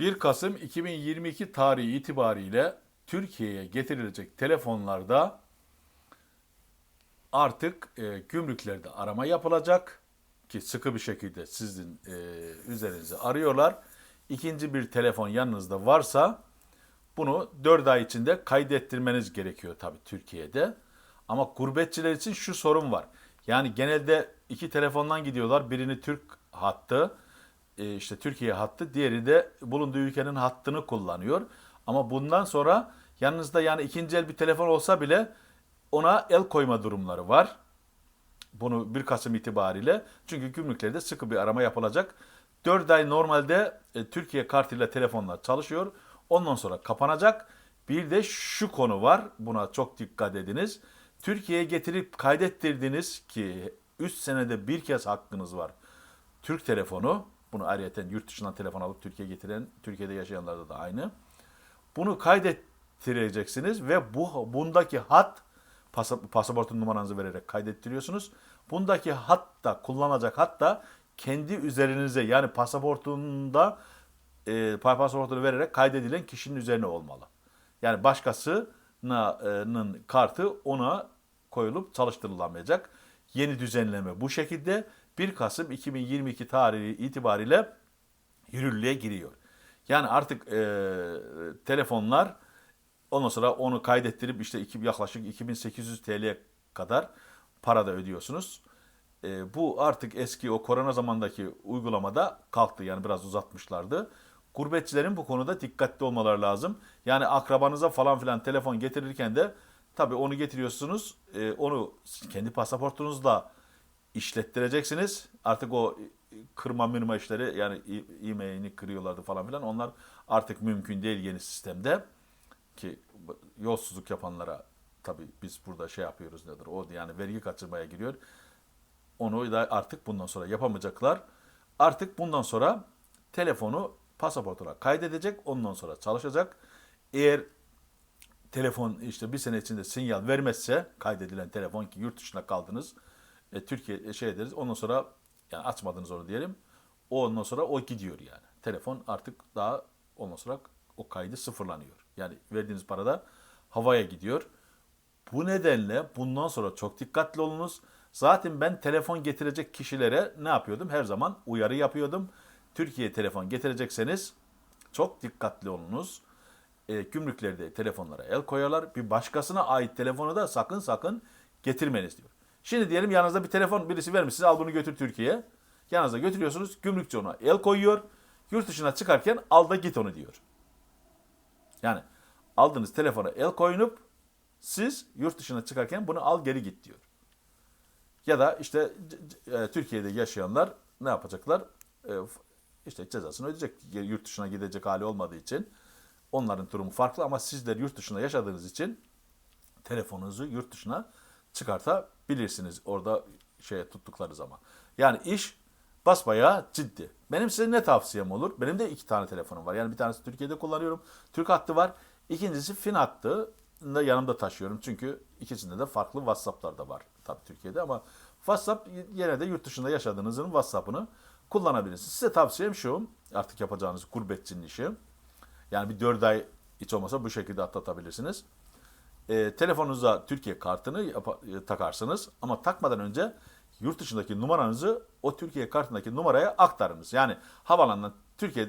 1 Kasım 2022 tarihi itibariyle Türkiye'ye getirilecek telefonlarda artık e, gümrüklerde arama yapılacak ki sıkı bir şekilde sizin e, üzerinizi arıyorlar. İkinci bir telefon yanınızda varsa bunu 4 ay içinde kaydettirmeniz gerekiyor tabii Türkiye'de. Ama gurbetçiler için şu sorun var. Yani genelde iki telefondan gidiyorlar. Birini Türk hattı, işte Türkiye hattı, diğeri de bulunduğu ülkenin hattını kullanıyor. Ama bundan sonra yanınızda yani ikinci el bir telefon olsa bile ona el koyma durumları var. Bunu 1 Kasım itibariyle çünkü gümrüklerde sıkı bir arama yapılacak. 4 ay normalde e, Türkiye kartıyla telefonlar çalışıyor. Ondan sonra kapanacak. Bir de şu konu var. Buna çok dikkat ediniz. Türkiye'ye getirip kaydettirdiniz ki 3 senede bir kez hakkınız var. Türk telefonu, bunu ayrıca yurt dışından telefon alıp Türkiye'ye getiren, Türkiye'de yaşayanlarda da aynı. Bunu kaydettireceksiniz ve bu bundaki hat pasa- pasaportun numaranızı vererek kaydettiriyorsunuz. Bundaki hat da kullanacak hat da kendi üzerinize yani pasaportunda e, pasaportunu vererek kaydedilen kişinin üzerine olmalı. Yani başkasının kartı ona koyulup çalıştırılamayacak. Yeni düzenleme bu şekilde 1 Kasım 2022 tarihi itibariyle yürürlüğe giriyor. Yani artık e, telefonlar ondan sonra onu kaydettirip işte iki, yaklaşık 2800 TL'ye kadar para da ödüyorsunuz. E, bu artık eski o korona zamandaki uygulamada kalktı. Yani biraz uzatmışlardı. Gurbetçilerin bu konuda dikkatli olmaları lazım. Yani akrabanıza falan filan telefon getirirken de tabii onu getiriyorsunuz. e, onu kendi pasaportunuzla işlettireceksiniz. Artık o kırma mırma işleri yani e- e-mailini kırıyorlardı falan filan. Onlar artık mümkün değil yeni sistemde. Ki yolsuzluk yapanlara tabii biz burada şey yapıyoruz nedir o yani vergi kaçırmaya giriyor. Onu da artık bundan sonra yapamayacaklar. Artık bundan sonra telefonu pasaportuna kaydedecek. Ondan sonra çalışacak. Eğer telefon işte bir sene içinde sinyal vermezse kaydedilen telefon ki yurt dışına kaldınız. E, Türkiye şey ederiz. Ondan sonra yani açmadınız onu diyelim. O ondan sonra o gidiyor yani. Telefon artık daha ondan sonra o kaydı sıfırlanıyor. Yani verdiğiniz para da havaya gidiyor. Bu nedenle bundan sonra çok dikkatli olunuz. Zaten ben telefon getirecek kişilere ne yapıyordum? Her zaman uyarı yapıyordum. Türkiye'ye telefon getirecekseniz çok dikkatli olunuz. E, gümrüklerde telefonlara el koyarlar. Bir başkasına ait telefonu da sakın sakın getirmeniz diyor. Şimdi diyelim yanınızda bir telefon birisi vermiş size al bunu götür Türkiye'ye. Yanınızda götürüyorsunuz. Gümrükçü ona el koyuyor. Yurt dışına çıkarken al da git onu diyor. Yani aldığınız telefona el koyunup siz yurt dışına çıkarken bunu al geri git diyor. Ya da işte e, Türkiye'de yaşayanlar ne yapacaklar? E, işte cezasını ödeyecek. Yurt dışına gidecek hali olmadığı için. Onların durumu farklı ama sizler yurt dışında yaşadığınız için telefonunuzu yurt dışına çıkartabilirsiniz orada şeye tuttukları zaman. Yani iş basbayağı ciddi. Benim size ne tavsiyem olur? Benim de iki tane telefonum var. Yani bir tanesi Türkiye'de kullanıyorum. Türk hattı var. İkincisi Fin hattı da yanımda taşıyorum. Çünkü ikisinde de farklı WhatsApp'lar da var tabii Türkiye'de ama WhatsApp yine de yurt dışında yaşadığınızın WhatsApp'ını kullanabilirsiniz. Size tavsiyem şu. Artık yapacağınız gurbetçinin işi. Yani bir 4 ay hiç olmasa bu şekilde atlatabilirsiniz. E, telefonunuza Türkiye kartını e, takarsınız ama takmadan önce yurt dışındaki numaranızı o Türkiye kartındaki numaraya aktarınız. Yani havalandan Türkiye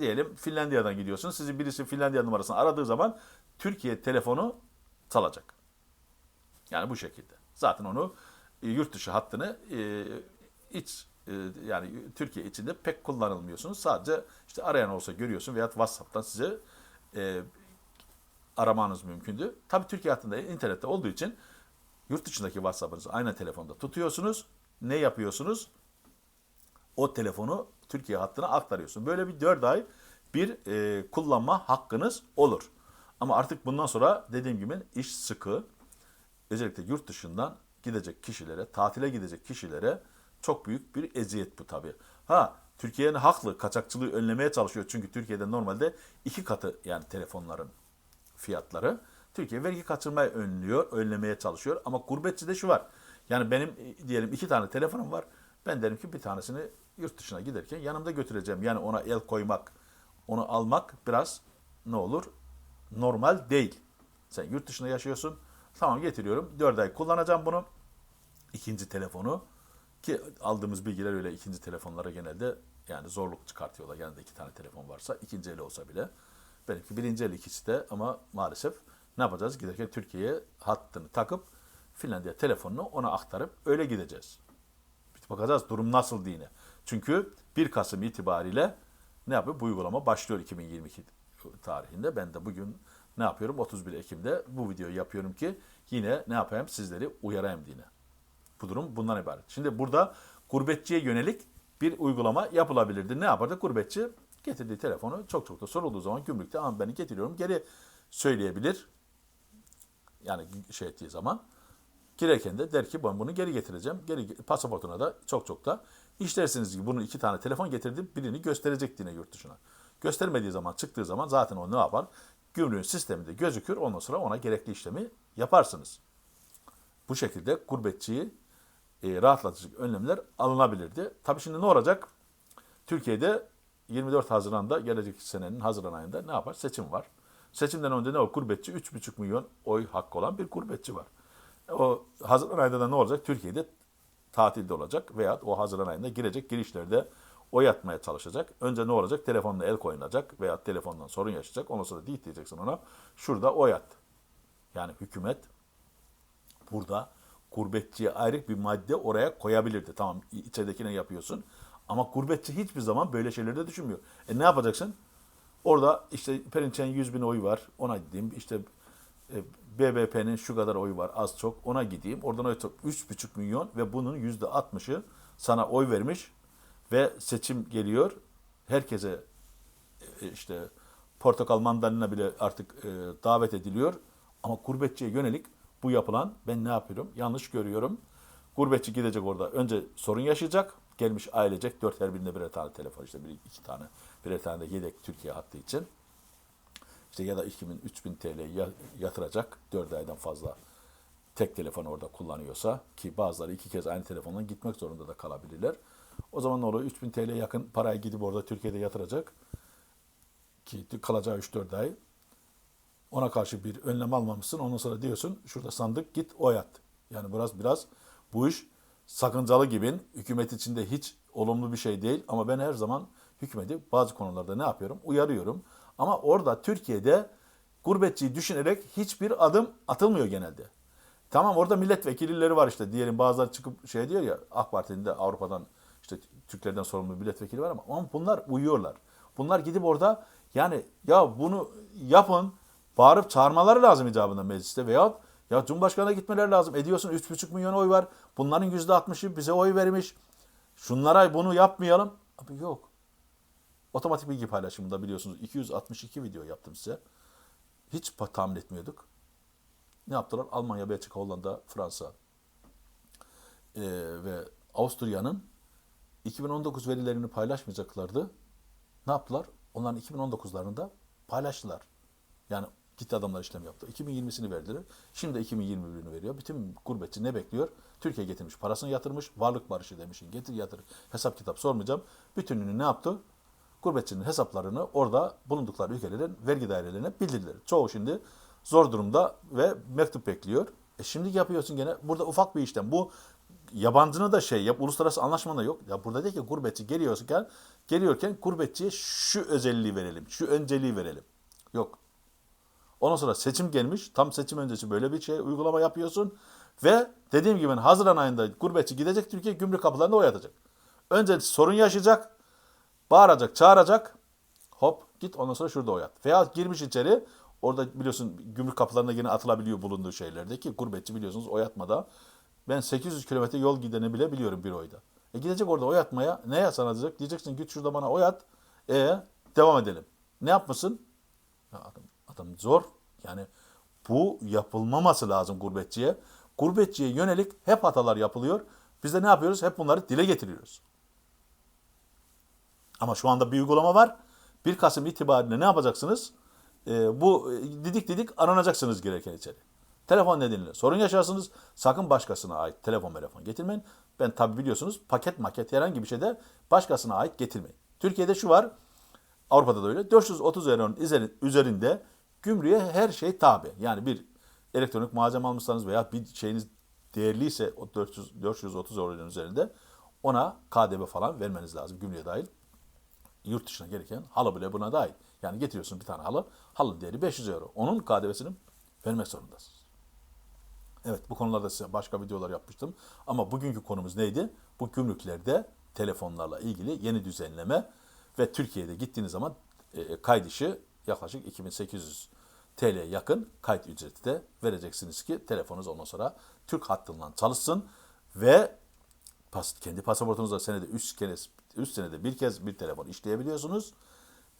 diyelim Finlandiya'dan gidiyorsunuz. Sizi birisi Finlandiya numarasını aradığı zaman Türkiye telefonu çalacak. Yani bu şekilde. Zaten onu e, yurt dışı hattını e, iç yani Türkiye içinde pek kullanılmıyorsunuz. Sadece işte arayan olsa görüyorsun veya WhatsApp'tan size e, aramanız mümkündü. Tabii Türkiye hattında internette olduğu için yurt dışındaki WhatsApp'ınızı aynı telefonda tutuyorsunuz. Ne yapıyorsunuz? O telefonu Türkiye hattına aktarıyorsun. Böyle bir 4 ay bir e, kullanma hakkınız olur. Ama artık bundan sonra dediğim gibi iş sıkı. Özellikle yurt dışından gidecek kişilere, tatile gidecek kişilere çok büyük bir eziyet bu tabii. Ha Türkiye'nin haklı kaçakçılığı önlemeye çalışıyor. Çünkü Türkiye'de normalde iki katı yani telefonların fiyatları. Türkiye vergi kaçırmayı önlüyor, önlemeye çalışıyor. Ama gurbetçide şu var. Yani benim e, diyelim iki tane telefonum var. Ben derim ki bir tanesini yurt dışına giderken yanımda götüreceğim. Yani ona el koymak onu almak biraz ne olur? Normal değil. Sen yurt dışında yaşıyorsun. Tamam getiriyorum. 4 ay kullanacağım bunu. İkinci telefonu ki aldığımız bilgiler öyle ikinci telefonlara genelde yani zorluk çıkartıyorlar. Genelde iki tane telefon varsa ikinci eli olsa bile. Benimki birinci el ikisi de ama maalesef ne yapacağız? Giderken Türkiye'ye hattını takıp Finlandiya telefonunu ona aktarıp öyle gideceğiz. Bakacağız durum nasıl dine. Çünkü 1 Kasım itibariyle ne yapıyor? Bu uygulama başlıyor 2022 tarihinde. Ben de bugün ne yapıyorum? 31 Ekim'de bu videoyu yapıyorum ki yine ne yapayım? Sizleri uyarayım dine. Bu durum bundan ibaret. Şimdi burada gurbetçiye yönelik bir uygulama yapılabilirdi. Ne yapardı? Gurbetçi getirdiği telefonu çok çok da sorulduğu zaman gümrükte ama beni getiriyorum geri söyleyebilir. Yani şey ettiği zaman. Girerken de der ki ben bunu geri getireceğim. Geri pasaportuna da çok çok da işlersiniz gibi bunu iki tane telefon getirdim birini gösterecek yine yurt dışına. Göstermediği zaman çıktığı zaman zaten o ne yapar? Gümrüğün sisteminde gözükür ondan sonra ona gerekli işlemi yaparsınız. Bu şekilde gurbetçiyi e, rahatlatıcı önlemler alınabilirdi. Tabii şimdi ne olacak? Türkiye'de 24 Haziran'da gelecek senenin Haziran ayında ne yapar? Seçim var. Seçimden önce ne o gurbetçi? 3,5 milyon oy hakkı olan bir gurbetçi var. O Haziran ayında da ne olacak? Türkiye'de tatilde olacak veya o Haziran ayında girecek girişlerde oy atmaya çalışacak. Önce ne olacak? Telefonla el koyulacak veya telefondan sorun yaşayacak. Ondan sonra diyeceksin ona. Şurada oy at. Yani hükümet burada gurbetçiye ayrı bir madde oraya koyabilirdi. Tamam içeridekine yapıyorsun. Ama gurbetçi hiçbir zaman böyle şeyleri de düşünmüyor. E ne yapacaksın? Orada işte Perinçek'in 100 bin oyu var. Ona gideyim. İşte e, BBP'nin şu kadar oyu var az çok ona gideyim. Oradan oy top 3,5 milyon ve bunun %60'ı sana oy vermiş ve seçim geliyor. Herkese e, işte portakal mandalina bile artık e, davet ediliyor. Ama gurbetçiye yönelik bu yapılan ben ne yapıyorum? Yanlış görüyorum. Gurbetçi gidecek orada. Önce sorun yaşayacak. Gelmiş ailecek dört her birinde birer tane telefon işte bir iki tane birer tane de yedek Türkiye hattı için. İşte ya da 2000 3000 TL ya- yatıracak 4 aydan fazla tek telefon orada kullanıyorsa ki bazıları iki kez aynı telefondan gitmek zorunda da kalabilirler. O zaman ne oluyor? 3000 TL yakın parayı gidip orada Türkiye'de yatıracak ki kalacağı 3-4 ay. Ona karşı bir önlem almamışsın. Ondan sonra diyorsun şurada sandık git oy at. Yani biraz biraz bu iş sakıncalı gibi. Hükümet içinde hiç olumlu bir şey değil. Ama ben her zaman hükümeti bazı konularda ne yapıyorum? Uyarıyorum. Ama orada Türkiye'de gurbetçiyi düşünerek hiçbir adım atılmıyor genelde. Tamam orada milletvekilleri var işte diyelim bazıları çıkıp şey diyor ya AK Parti'nin de Avrupa'dan işte Türklerden sorumlu milletvekili var ama, ama bunlar uyuyorlar. Bunlar gidip orada yani ya bunu yapın bağırıp çağırmaları lazım icabında mecliste veya ya Cumhurbaşkanı'na gitmeleri lazım. Ediyorsun 3,5 milyon oy var. Bunların %60'ı bize oy vermiş. Şunlara bunu yapmayalım. Abi yok. Otomatik bilgi paylaşımında biliyorsunuz 262 video yaptım size. Hiç tahmin etmiyorduk. Ne yaptılar? Almanya, Belçika, Hollanda, Fransa eee, ve Avusturya'nın 2019 verilerini paylaşmayacaklardı. Ne yaptılar? Onların 2019'larını da paylaştılar. Yani gitti adamlar işlem yaptı. 2020'sini verdiler. Şimdi de 2021'ini veriyor. Bütün gurbetçi ne bekliyor? Türkiye getirmiş, parasını yatırmış, varlık barışı demişin. Getir yatır. Hesap kitap sormayacağım. Bütününü ne yaptı? Gurbetçinin hesaplarını orada bulundukları ülkelerin vergi dairelerine bildirdiler. Çoğu şimdi zor durumda ve mektup bekliyor. E şimdi yapıyorsun gene burada ufak bir işlem. Bu yabancının da şey yap uluslararası anlaşmada yok. Ya burada değil ki gurbetçi geliyorken geliyorken gurbetçiye şu özelliği verelim, şu önceliği verelim. Yok. Ondan sonra seçim gelmiş. Tam seçim öncesi böyle bir şey uygulama yapıyorsun. Ve dediğim gibi Haziran ayında gurbetçi gidecek Türkiye gümrük kapılarında oy atacak. Önce sorun yaşayacak. Bağıracak, çağıracak. Hop git ondan sonra şurada oy at. Veya girmiş içeri. Orada biliyorsun gümrük kapılarına yine atılabiliyor bulunduğu şeylerde ki gurbetçi biliyorsunuz oy atmada. Ben 800 kilometre yol gideni bile biliyorum bir oyda. E gidecek orada oy atmaya. Ne yapsan atacak? Diyeceksin git şurada bana oy at. E devam edelim. Ne yapmasın? Ya adam, adam zor. Yani bu yapılmaması lazım gurbetçiye. Gurbetçiye yönelik hep hatalar yapılıyor. Biz de ne yapıyoruz? Hep bunları dile getiriyoruz. Ama şu anda bir uygulama var. 1 Kasım itibariyle ne yapacaksınız? Ee, bu e, didik didik aranacaksınız gereken içeri. Telefon nedeniyle sorun yaşarsınız. Sakın başkasına ait telefon telefon getirmeyin. Ben tabi biliyorsunuz paket maket herhangi bir şeyde başkasına ait getirmeyin. Türkiye'de şu var. Avrupa'da da öyle. 430 euronun üzeri- üzerinde gümrüğe her şey tabi. Yani bir elektronik malzeme almışsanız veya bir şeyiniz değerliyse o 400, 430 euronun üzerinde ona KDV falan vermeniz lazım gümrüğe dahil. Yurt dışına gereken halı bile buna dahil. Yani getiriyorsun bir tane halı. Halının değeri 500 euro. Onun KDV'sini vermek zorundasınız. Evet bu konularda size başka videolar yapmıştım. Ama bugünkü konumuz neydi? Bu gümrüklerde telefonlarla ilgili yeni düzenleme ve Türkiye'de gittiğiniz zaman e, kayıt işi yaklaşık 2800 TL yakın kayıt ücreti de vereceksiniz ki telefonunuz ondan sonra Türk hattından çalışsın ve pas, kendi pasaportunuzda senede 3 kez 3 senede bir kez bir telefon işleyebiliyorsunuz.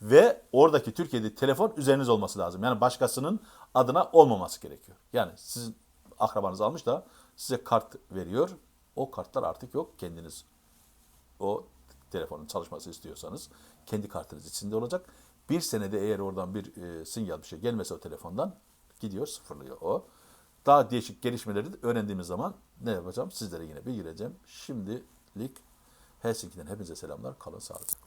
Ve oradaki Türkiye'de telefon üzeriniz olması lazım. Yani başkasının adına olmaması gerekiyor. Yani sizin akrabanız almış da size kart veriyor. O kartlar artık yok. Kendiniz o telefonun çalışması istiyorsanız kendi kartınız içinde olacak. Bir senede eğer oradan bir e, sinyal bir şey gelmese o telefondan gidiyor sıfırlıyor o. Daha değişik gelişmeleri de öğrendiğimiz zaman ne yapacağım? Sizlere yine bildireceğim. Şimdilik Helsinki'den hepinize selamlar. Kalın sağlıcakla.